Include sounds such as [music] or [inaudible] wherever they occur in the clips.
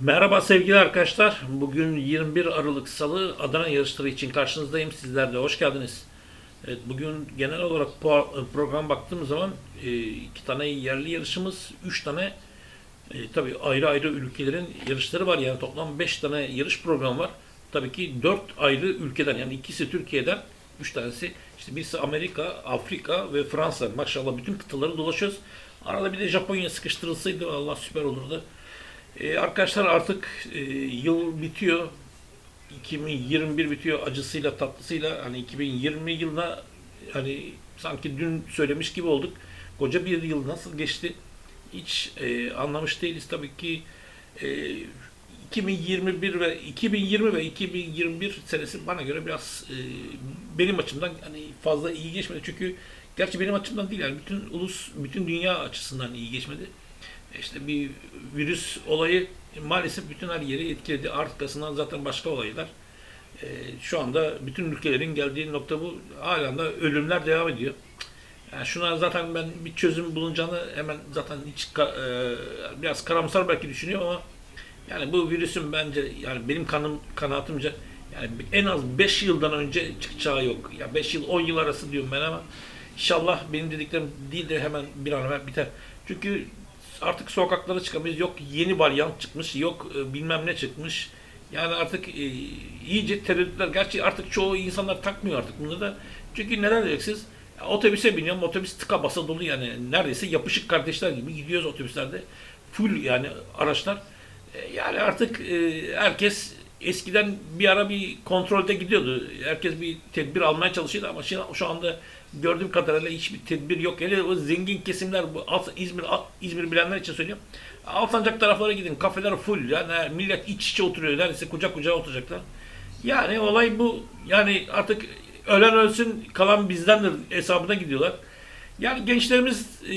Merhaba sevgili arkadaşlar. Bugün 21 Aralık Salı Adana yarışları için karşınızdayım. Sizler de hoş geldiniz. Evet, bugün genel olarak po- program baktığım zaman e, iki tane yerli yarışımız, üç tane e, tabii ayrı ayrı ülkelerin yarışları var. Yani toplam beş tane yarış programı var. Tabii ki dört ayrı ülkeden yani ikisi Türkiye'den, üç tanesi işte birisi Amerika, Afrika ve Fransa. Maşallah bütün kıtaları dolaşıyoruz. Arada bir de Japonya sıkıştırılsaydı Allah süper olurdu. Ee, arkadaşlar artık e, yıl bitiyor. 2021 bitiyor acısıyla tatlısıyla hani 2020 yılına hani sanki dün söylemiş gibi olduk. Koca bir yıl nasıl geçti hiç e, anlamış değiliz tabii ki. E, 2021 ve 2020 ve 2021 senesi bana göre biraz e, benim açımdan hani fazla iyi geçmedi çünkü gerçi benim açımdan değil yani bütün ulus bütün dünya açısından iyi geçmedi. İşte bir virüs olayı maalesef bütün her yeri etkiledi. Arkasından zaten başka olaylar. Ee, şu anda bütün ülkelerin geldiği nokta bu. Halen de ölümler devam ediyor. Yani şuna zaten ben bir çözüm bulunacağını hemen zaten hiç e, biraz karamsar belki düşünüyorum ama yani bu virüsün bence yani benim kanım kanaatimce yani en az 5 yıldan önce çıkacağı yok. Ya 5 yıl 10 yıl arası diyorum ben ama inşallah benim dediklerim değil de hemen bir an evvel biter. Çünkü artık sokaklara çıkamıyoruz. Yok yeni varyant çıkmış, yok e, bilmem ne çıkmış. Yani artık e, iyice tereddütler. Gerçi artık çoğu insanlar takmıyor artık bunları da. Çünkü neden diyeceksiniz? Otobüse biniyorum, otobüs tıka basa dolu yani. Neredeyse yapışık kardeşler gibi gidiyoruz otobüslerde. Full yani araçlar. E, yani artık herkes eskiden bir ara bir kontrolde gidiyordu. Herkes bir tedbir almaya çalışıyordu ama şimdi şu anda gördüğüm kadarıyla hiçbir tedbir yok. Hele o zengin kesimler bu İzmir İzmir bilenler için söylüyorum. Alsancak taraflara gidin. Kafeler full. Yani millet iç içe oturuyor. Neredeyse kucak kucağa oturacaklar. Yani olay bu. Yani artık ölen ölsün kalan bizdendir hesabına gidiyorlar. Yani gençlerimiz e,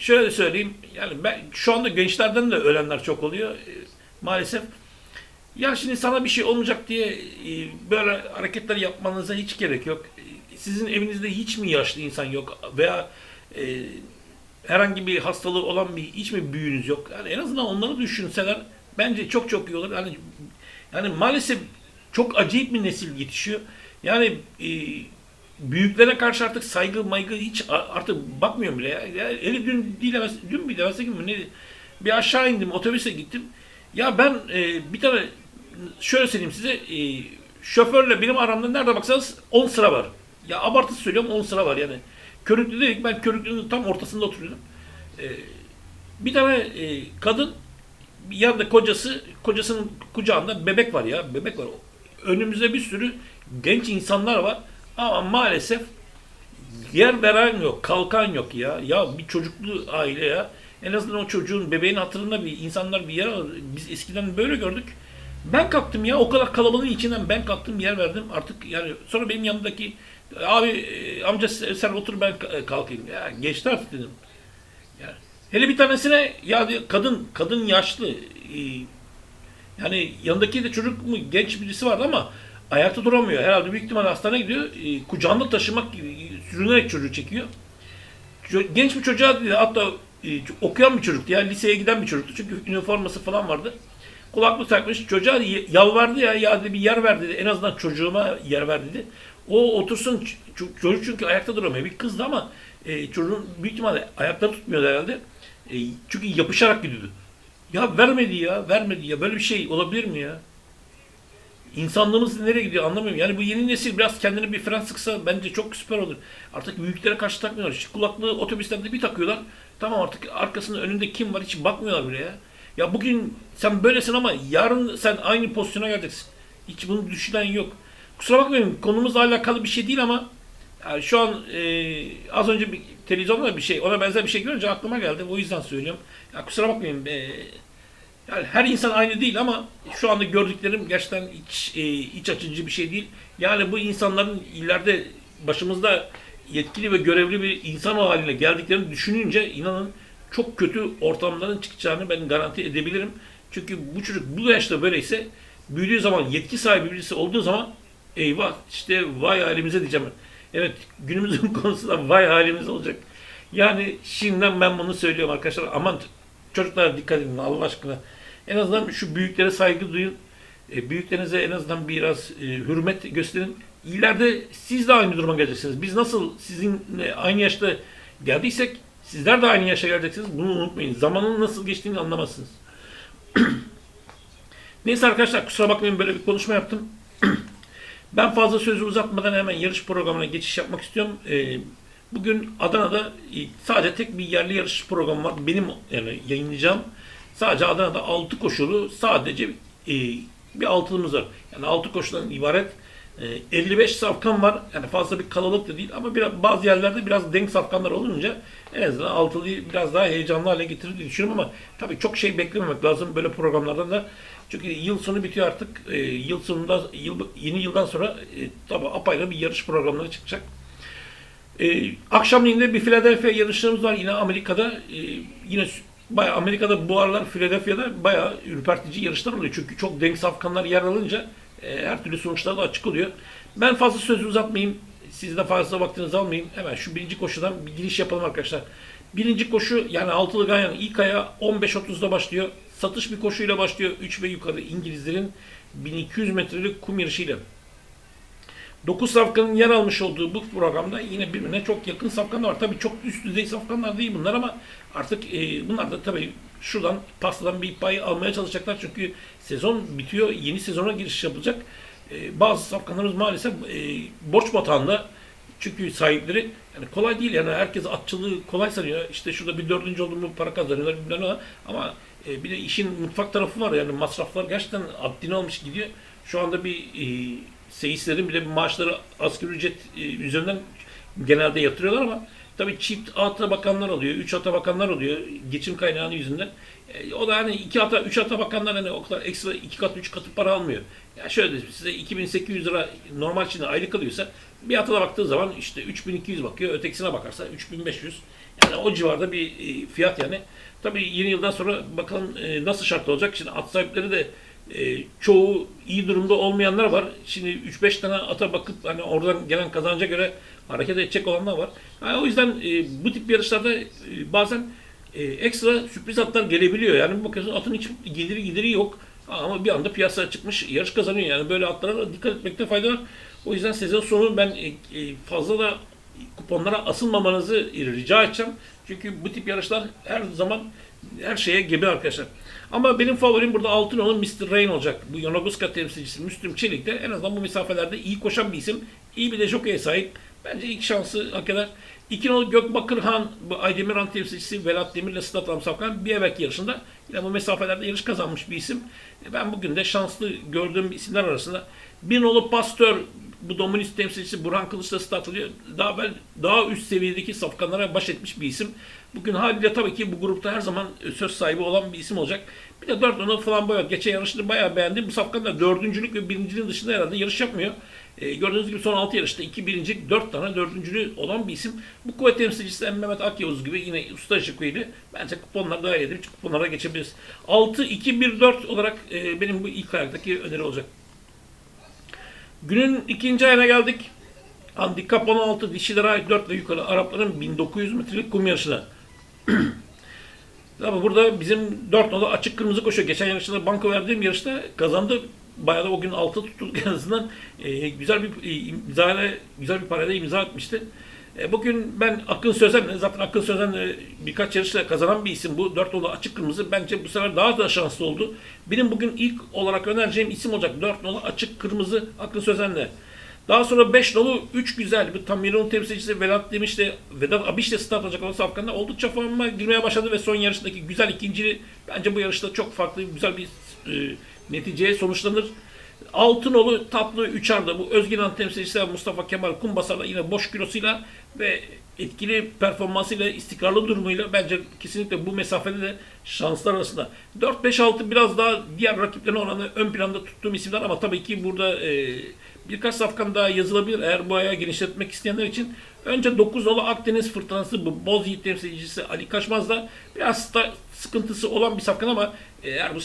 şöyle söyleyeyim. Yani ben şu anda gençlerden de ölenler çok oluyor. E, Maalesef. Ya şimdi sana bir şey olmayacak diye e, böyle hareketler yapmanıza hiç gerek yok. E, Sizin evinizde hiç mi yaşlı insan yok veya e, herhangi bir hastalığı olan bir hiç mi büyüğünüz yok? Yani en azından onları düşünseler bence çok çok iyi olur. Yani yani maalesef çok acayip bir nesil yetişiyor. Yani e, büyüklere karşı artık saygı maygı hiç artık bakmıyorum bile ya. ya hele dün değil dün bir gün mü ne bir aşağı indim otobüse gittim. Ya ben e, bir tane şöyle söyleyeyim size e, şoförle benim aramda nerede baksanız 10 sıra var. Ya abartı söylüyorum 10 sıra var yani. Körüklü ben Körüklü'nün tam ortasında oturuyordum. E, bir tane e, kadın yanında kocası kocasının kucağında bebek var ya bebek var. Önümüzde bir sürü genç insanlar var ama maalesef yer veren yok, kalkan yok ya. Ya bir çocuklu aile ya. En azından o çocuğun, bebeğin hatırında bir insanlar bir yer alır. Biz eskiden böyle gördük. Ben kalktım ya. O kadar kalabalığın içinden ben kalktım yer verdim. Artık yani sonra benim yanımdaki abi e, amca sen otur ben ka- kalkayım. Ya geçti artık dedim. Ya, hele bir tanesine ya kadın kadın yaşlı. e, yani yanındaki de çocuk mu genç birisi vardı ama ayakta duramıyor. Herhalde büyük ihtimalle hastaneye gidiyor. E, kucağında taşımak gibi sürünerek çocuğu çekiyor. Genç bir çocuğa hatta okuyan bir çocuktu ya liseye giden bir çocuktu çünkü üniforması falan vardı. Kulaklık takmış çocuğa yalvardı ya ya dedi bir yer ver dedi en azından çocuğuma yer ver dedi. O otursun çocuk çünkü ayakta duramıyor bir kızdı ama e, çocuğun büyük ihtimalle ayakları tutmuyordu herhalde. E, çünkü yapışarak gidiyordu. Ya vermedi ya vermedi ya böyle bir şey olabilir mi ya? İnsanlığımız nereye gidiyor anlamıyorum. Yani bu yeni nesil biraz kendini bir fren sıksa bence çok süper olur. Artık büyüklere karşı takmıyorlar. Şu kulaklığı otobüslerde bir takıyorlar. Tamam artık arkasında önünde kim var hiç bakmıyorlar bile ya. Ya bugün sen böylesin ama yarın sen aynı pozisyona geleceksin. Hiç bunu düşünen yok. Kusura bakmayın konumuzla alakalı bir şey değil ama yani şu an e, az önce bir televizyonda bir şey ona benzer bir şey görünce aklıma geldi. O yüzden söylüyorum. Ya kusura bakmayın. E, yani her insan aynı değil ama şu anda gördüklerim gerçekten iç, e, iç açıcı bir şey değil. Yani bu insanların ileride başımızda yetkili ve görevli bir insan haline geldiklerini düşününce inanın çok kötü ortamların çıkacağını ben garanti edebilirim. Çünkü bu çocuk bu yaşta böyleyse büyüdüğü zaman yetki sahibi birisi olduğu zaman eyvah işte vay halimize diyeceğim. Evet günümüzün [laughs] konusu da vay halimiz olacak. Yani şimdiden ben bunu söylüyorum arkadaşlar. Aman çocuklara dikkat edin Allah aşkına. En azından şu büyüklere saygı duyun. E, büyüklerinize en azından biraz e, hürmet gösterin. İleride siz de aynı duruma geleceksiniz. Biz nasıl sizinle aynı yaşta geldiysek sizler de aynı yaşa geleceksiniz. Bunu unutmayın. Zamanın nasıl geçtiğini anlamazsınız. [clears throat] Neyse arkadaşlar kusura bakmayın böyle bir konuşma yaptım. [clears throat] ben fazla sözü uzatmadan hemen yarış programına geçiş yapmak istiyorum. Ee, bugün Adana'da e, sadece tek bir yerli yarış programı var. Benim yani yayınlayacağım. Sadece Adana'da 6 koşulu sadece e, bir altılımız var. Yani 6 koşudan ibaret. E, 55 safkan var. Yani fazla bir kalabalık da değil ama biraz, bazı yerlerde biraz denk safkanlar olunca en azından altılıyı biraz daha heyecanlı hale getirir diye düşünüyorum ama tabii çok şey beklememek lazım böyle programlardan da. Çünkü yıl sonu bitiyor artık. E, yıl sonunda yıl, yeni yıldan sonra e, tabii apayrı bir yarış programları çıkacak. E, akşamleyin de bir Philadelphia yarışlarımız var yine Amerika'da. E, yine bayağı Amerika'da bu aralar Philadelphia'da bayağı ürpertici yarışlar oluyor. Çünkü çok denk safkanlar yer alınca e, her türlü sonuçlar da açık oluyor. Ben fazla sözü uzatmayayım. Siz de fazla vaktinizi almayayım. Hemen şu birinci koşudan bir giriş yapalım arkadaşlar. Birinci koşu yani altılı ganyan ilk aya 15.30'da başlıyor. Satış bir koşuyla başlıyor. 3 ve yukarı İngilizlerin 1200 metrelik kum yarışıyla. 9 safkanın yer almış olduğu bu programda yine birbirine çok yakın safkanlar var. Tabii çok üst düzey safkanlar değil bunlar ama artık e, bunlar da tabii şuradan pastadan bir pay almaya çalışacaklar. Çünkü sezon bitiyor. Yeni sezona giriş yapılacak. E, bazı safkanlarımız maalesef e, borç batağında. Çünkü sahipleri yani kolay değil yani herkes atçılığı kolay sanıyor. İşte şurada bir dördüncü oldu mu para kazanıyorlar bilmem ne ama e, bir de işin mutfak tarafı var yani masraflar gerçekten haddini almış gidiyor. Şu anda bir e, seyislerin bile maaşları asgari ücret üzerinden genelde yatırıyorlar ama tabii çift ata bakanlar oluyor, üç ata bakanlar oluyor geçim kaynağı yüzünden. E, o da hani iki ata, üç ata bakanlar hani o kadar ekstra iki kat, üç katı para almıyor. Ya şöyle diyeyim, size 2800 lira normal Çin'de aylık alıyorsa bir atala baktığı zaman işte 3200 bakıyor, ötekisine bakarsa 3500. Yani o civarda bir e, fiyat yani. Tabii yeni yıldan sonra bakalım e, nasıl şart olacak. Şimdi at sahipleri de e, çoğu iyi durumda olmayanlar var. Şimdi 3-5 tane ata bakıp hani oradan gelen kazanca göre hareket edecek olanlar var. Yani o yüzden e, bu tip yarışlarda e, bazen e, ekstra sürpriz atlar gelebiliyor. Yani bakıyorsun atın hiç gidiri gidiri yok. Ama bir anda piyasaya çıkmış yarış kazanıyor. Yani böyle atlara dikkat etmekte fayda var. O yüzden sezon sonu ben e, e, fazla da kuponlara asılmamanızı rica edeceğim. Çünkü bu tip yarışlar her zaman her şeye gebe arkadaşlar. Ama benim favorim burada altın olan Mr. Rain olacak. Bu Yonaguska temsilcisi Müslüm Çelik de en azından bu mesafelerde iyi koşan bir isim. İyi bir de jockey'e sahip. Bence ilk şansı hak eder. İki nolu Gökbakırhan, bu Aydemirhan temsilcisi Velat Demir'le Sıdat Ramsafkan bir evvelki yarışında yine bu mesafelerde yarış kazanmış bir isim. Ben bugün de şanslı gördüğüm isimler arasında bir nolu Pastör, bu Dominist temsilcisi Burhan Kılıç'la alıyor. Daha ben daha üst seviyedeki safkanlara baş etmiş bir isim. Bugün haliyle tabii ki bu grupta her zaman söz sahibi olan bir isim olacak. Bir de dört onu Flamboyant. Geçen yarışını bayağı beğendim. Bu safkan da dördüncülük ve birinciliğin dışında herhalde yarış yapmıyor. E, gördüğünüz gibi son 6 yarışta 2 birincilik 4 tane dördüncülüğü olan bir isim. Bu kuvvet temsilcisi Mehmet Akyavuz gibi yine usta şıkkıyla bence kuponlar daha iyidir. Kuponlara geçebiliriz. 6-2-1-4 olarak e, benim bu ilk ayaktaki öneri olacak. Günün ikinci ayına geldik. Handikap 16 dişilere ait 4 ve yukarı Arapların 1900 metrelik kum yarışına. [clears throat] Tabi burada bizim 4 nolu açık kırmızı koşuyor. Geçen yarışta banko verdiğim yarışta kazandı. Bayağı da o gün altı tutulduk en azından. E, güzel bir e, imza güzel bir parayla imza atmıştı. E, bugün ben Akın Sözen, zaten Akın Sözen e, birkaç yarışla kazanan bir isim bu. Dört nolu açık kırmızı. Bence bu sefer daha da şanslı oldu. Benim bugün ilk olarak önereceğim isim olacak. Dört nolu açık kırmızı Akın Sözen'le. Daha sonra 5 nolu 3 güzel bir Tamirun temsilcisi Vedat Demiş de Vedat Abiş de start alacak olan safkanda oldukça forma girmeye başladı ve son yarışındaki güzel ikinci bence bu yarışta çok farklı güzel bir e, neticeye sonuçlanır. Altınolu tatlı üçarda bu Özginan temsilcisi Mustafa Kemal Kumbasar'la yine boş kilosuyla ve etkili performansıyla, istikrarlı durumuyla bence kesinlikle bu mesafede de şanslar arasında. 4-5-6 biraz daha diğer rakiplerine oranı ön planda tuttuğum isimler ama tabii ki burada e, birkaç safkan daha yazılabilir eğer bu ayağı genişletmek isteyenler için. Önce 9 nolu Akdeniz fırtınası bu Boz Yiğit temsilcisi Ali Kaçmaz'da biraz da sıkıntısı olan bir safkan ama eğer bu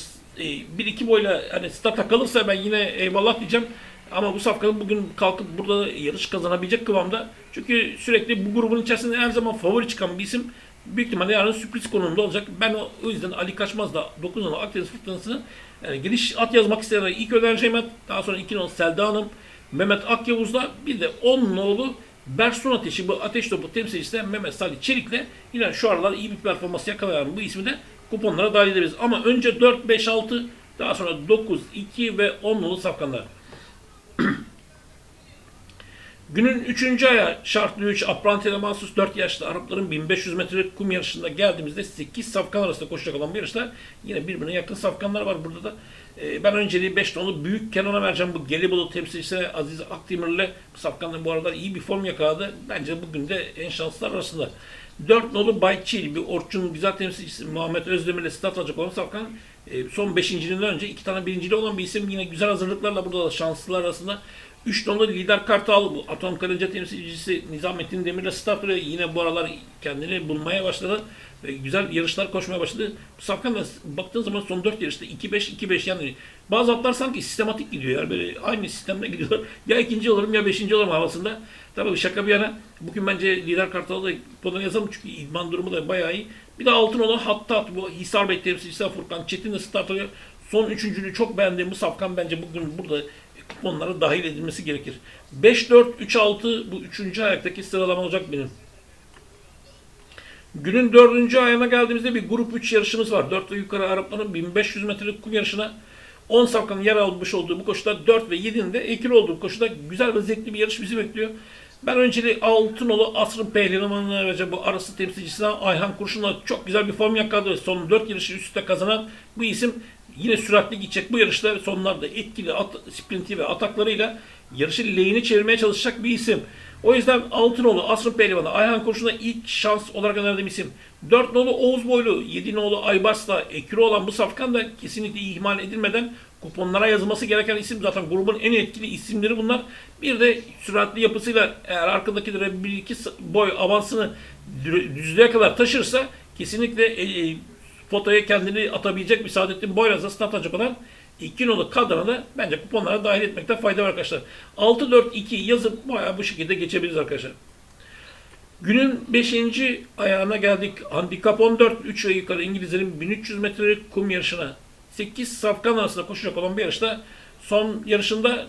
bir iki boyla hani start kalırsa ben yine eyvallah diyeceğim. Ama bu safkanın bugün kalkıp burada yarış kazanabilecek kıvamda. Çünkü sürekli bu grubun içerisinde her zaman favori çıkan bir isim. Büyük ihtimalle yarın sürpriz konumunda olacak. Ben o, o yüzden Ali Kaçmaz'la 9 nolu Akdeniz Fırtınası'nı yani giriş at yazmak isteyenlere ilk önereceğim at. Daha sonra 2 nolu Selda Hanım, Mehmet Akyavuz'la bir de 10 nolu Bersun Ateşi bu ateş topu temsilcisi de Mehmet Salih Çelik'le yine şu aralar iyi bir performans yakalayan bu ismi de kuponlara dahil ederiz. Ama önce 4, 5, 6 daha sonra 9, 2 ve 10 nolu safkanlar. [clears throat] Günün 3. aya şartlı 3 Apranti'ye mahsus 4 yaşlı Arapların 1500 metre kum yarışında geldiğimizde 8 safkan arasında koşacak olan bir yarışta yine birbirine yakın safkanlar var burada da. Ee, ben önceliği 5 nolu büyük Kenan'a vereceğim bu Gelibolu temsilcisi Aziz Akdemir'le bu safkanlar bu arada iyi bir form yakaladı. Bence bugün de en şanslılar arasında. 4 nolu Bayçil bir Orçun güzel temsilcisi Muhammed Özdemir'le start alacak olan safkan e, son 5.liğinden önce iki tane birincili olan bir isim yine güzel hazırlıklarla burada da şanslılar arasında. 3 nolu lider Kartal bu Atom Karınca temsilcisi Nizamettin Demir'le start alıyor. Yine bu aralar kendini bulmaya başladı. Ve güzel yarışlar koşmaya başladı. Bu Safkan da baktığın zaman son 4 yarışta 2-5-2-5 yani bazı atlar sanki sistematik gidiyor. Yani böyle aynı sistemde gidiyorlar. Ya ikinci olurum ya beşinci olurum havasında. Tabii şaka bir yana. Bugün bence lider Kartal'ı da podan yazalım çünkü idman durumu da bayağı iyi. Bir de altın olan Hattat bu Hisar Bey temsilcisi Furkan Çetin de start alıyor. Son üçüncülüğü çok beğendiğim bu Safkan bence bugün burada kuponlara dahil edilmesi gerekir. 5-4-3-6 bu üçüncü ayaktaki sıralama olacak benim. Günün dördüncü ayına geldiğimizde bir grup 3 yarışımız var. 4 ve yukarı Arapların 1500 metrelik kum yarışına 10 safkanın yer almış olduğu bu koşuda 4 ve 7'nin de ekil olduğu koşuda güzel ve zevkli bir yarış bizi bekliyor. Ben önceliği Altınolu Asrın Pehlivanı'na vereceğim bu arası temsilcisine Ayhan Kurşun'la çok güzel bir form yakaladı. Son 4 yarışı üst üste kazanan bu isim yine süratli gidecek bu yarışta sonlarda etkili at, sprinti ve ataklarıyla yarışı lehine çevirmeye çalışacak bir isim. O yüzden Altınoğlu, Asrın Pehlivanı, Ayhan Kurşun'a ilk şans olarak önerdiğim isim. 4 nolu Oğuz Boylu, 7 nolu Aybars'la ekürü olan bu safkan da kesinlikle ihmal edilmeden kuponlara yazılması gereken isim. Zaten grubun en etkili isimleri bunlar. Bir de süratli yapısıyla eğer arkadakilere bir iki boy avansını düzlüğe kadar taşırsa kesinlikle e, e, fotoya kendini atabilecek bir Saadettin Boyraz'a start atacak olan 2 nolu kadrona da bence kuponlara dahil etmekte fayda var arkadaşlar. 6-4-2 yazıp bayağı bu şekilde geçebiliriz arkadaşlar. Günün 5. ayağına geldik. Handikap 14, 3 ve yukarı İngilizlerin 1300 metrelik kum yarışına 8 safkan arasında koşacak olan bir yarışta son yarışında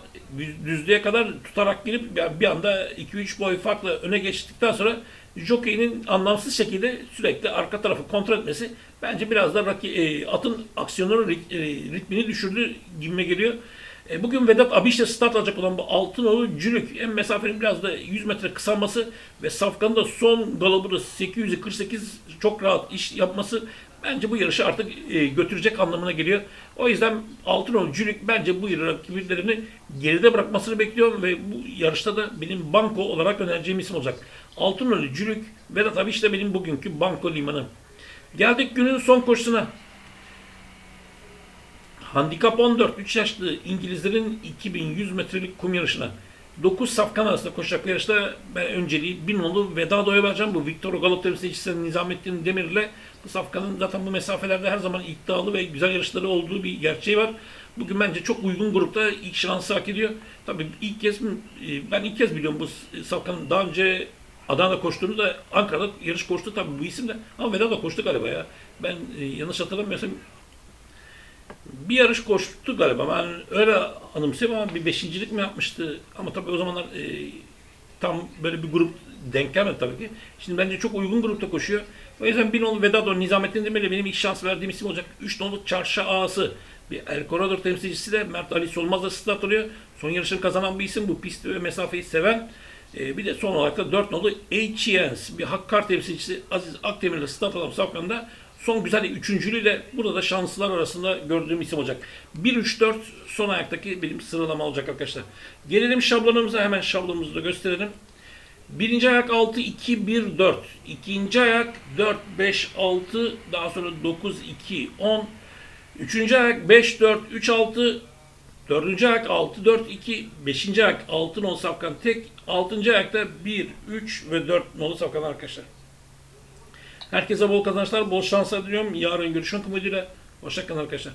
düzlüğe kadar tutarak girip bir anda 2-3 boy farklı öne geçtikten sonra jockey'nin anlamsız şekilde sürekli arka tarafı kontrol etmesi bence biraz da e, atın aksiyonları e, ritmini düşürdü gibime geliyor. E, bugün Vedat Abiş'le start alacak olan bu Altınoğlu Cülük en mesafenin biraz da 100 metre kısalması ve Safkan'ın da son galabı da 848 çok rahat iş yapması bence bu yarışı artık e, götürecek anlamına geliyor. O yüzden Altınoğlu Cülük bence bu rakiplerini geride bırakmasını bekliyorum ve bu yarışta da benim banko olarak önereceğim isim olacak. Altınoğlu Cülük, Vedat Abiş de benim bugünkü banko limanım. Geldik günün son koşusuna. Handikap 14, 3 yaşlı İngilizlerin 2100 metrelik kum yarışına. 9 safkan arasında koşacak yarışta ben önceliği bin nolu Vedado'ya vereceğim. Bu Victor Galop temsilcisi Nizamettin Demir'le bu safkanın zaten bu mesafelerde her zaman iddialı ve güzel yarışları olduğu bir gerçeği var. Bugün bence çok uygun grupta ilk şansı hak ediyor. Tabii ilk kez ben ilk kez biliyorum bu safkanın daha önce Adana'da koştuğunu da Ankara'da yarış koştu tabii bu isim de ama Vedada koştu galiba ya. Ben e, yanlış hatırlamıyorsam bir yarış koştu galiba. Ben öyle anımsıyorum ama bir beşincilik mi yapmıştı? Ama tabii o zamanlar e, tam böyle bir grup denk gelmedi tabii ki. Şimdi bence çok uygun grupta koşuyor. O yüzden bir nolu Vedado Nizamettin Demir'le benim ilk şans verdiğim isim olacak. Üç nolu Çarşı Ağası. Bir El Corador temsilcisi de Mert Ali Solmaz'la start alıyor. Son yarışını kazanan bir isim bu. Pisti ve mesafeyi seven. E, bir de son olarak da 4 nolu HENS bir Hakkar temsilcisi Aziz start alan Safkan'da son güzel üçüncülüğüyle burada da şanslılar arasında gördüğüm isim olacak. 1-3-4 son ayaktaki benim sıralama olacak arkadaşlar. Gelelim şablonumuza hemen şablonumuzu da gösterelim. Birinci ayak 6, 2, 1, 4. İkinci ayak 4, 5, 6. Daha sonra 9, 2, 10. Üçüncü ayak 5, 4, 3, 6. Dördüncü ayak 6, 4, 2. Beşinci ayak 6 nolu safkan tek. Altıncı ayakta 1, 3 ve 4 nolu safkan arkadaşlar. Herkese bol kazançlar, bol şanslar diliyorum. Yarın görüşmek umuduyla. Hoşçakalın arkadaşlar.